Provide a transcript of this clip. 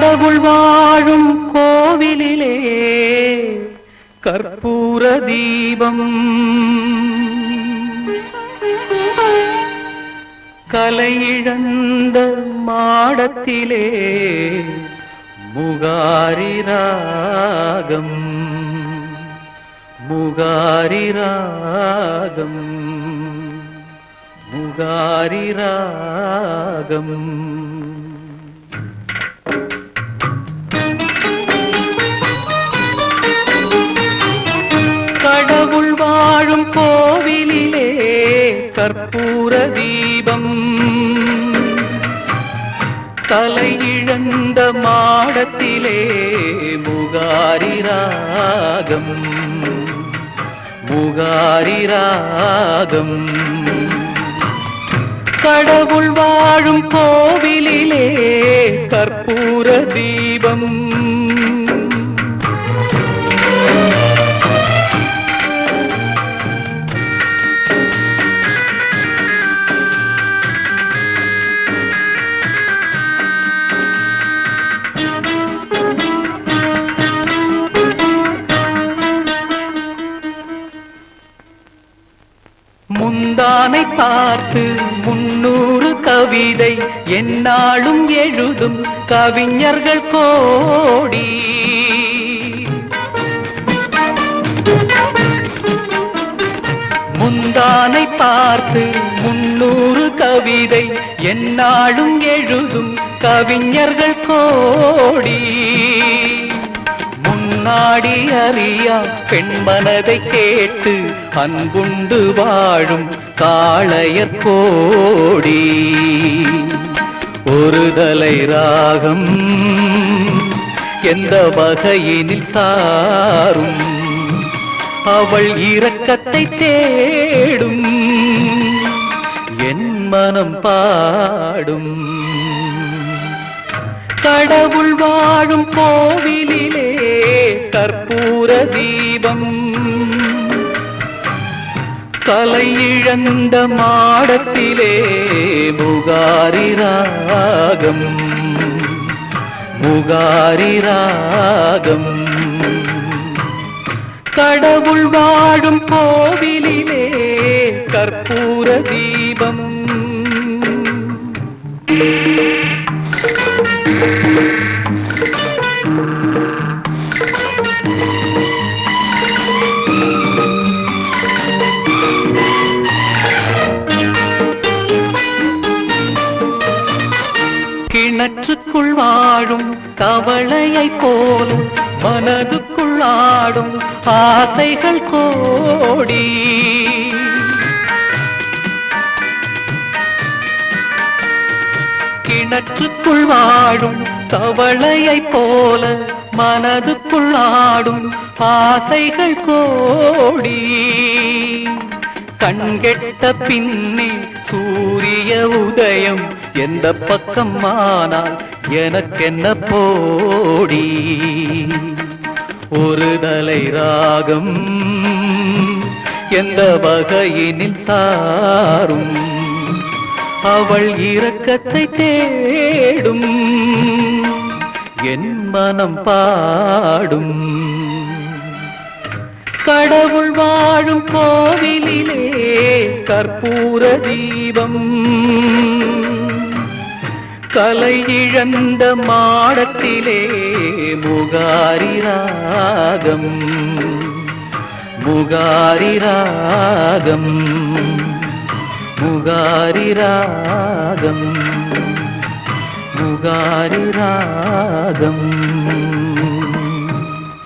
கடவுள் வாழும் கோவிலிலே கற்பூர தீபம். கலையிழந்த மாடத்திலே முகாரி ராகம். முகாரி ராகம். முகாரி ராகம். கற்பூர தீபம் தலையிழந்த மாடத்திலே முகாரி ராகம் முகாரி ராகம் கடவுள் வாழும் கோவிலிலே கற்பூர தீபம் முந்தானை பார்த்து முன்னூறு கவிதை என்னாலும் எழுதும் கவிஞர்கள் கோடி. முந்தானை பார்த்து முன்னூறு கவிதை என்னாலும் எழுதும் கவிஞர்கள் கோடி. முன்னாடி அறியா பெண் மனதை கேட்டு அன்புண்டு வாழும் காளையர் கோடி. ஒரு தலை ராகம் எந்த வகையினில் சாரும் அவள் இரக்கத்தை தேடும் என் மனம் பாடும். கடவுள் வாழும் கோவில் கற்பூர தீபம். கலை மாடத்திலே புகாரி ராகம். புகாரி ராகம். கடவுள் வாழும் கோவிலிலே கற்பூர தீபம். கிணற்றுக்குள் வாழும் கவலையை போலும் மனதுக்குள் ஆடும் ஆசைகள் கோடி. கிணற்றுக்குள் வாழும் கவலையை போல மனதுக்குள் ஆடும் ஆசைகள் கோடி. கண்கெட்ட பின்னே சூரிய உதயம் எந்த பக்கம் ஆனால் எனக்கென்ன போடி? ஒரு தலை ராகம் எந்த வகையினில் சாரும் அவள் இரக்கத்தை தேடும் என் மனம் பாடும். கடவுள் வாழும் கோவிலிலே கற்பூர தீபம் கலை இழந்த மாடத்திலே முகாரி ராகம். முகாரி ராகம். முகாரி ராகம். முகாரி ராகம்.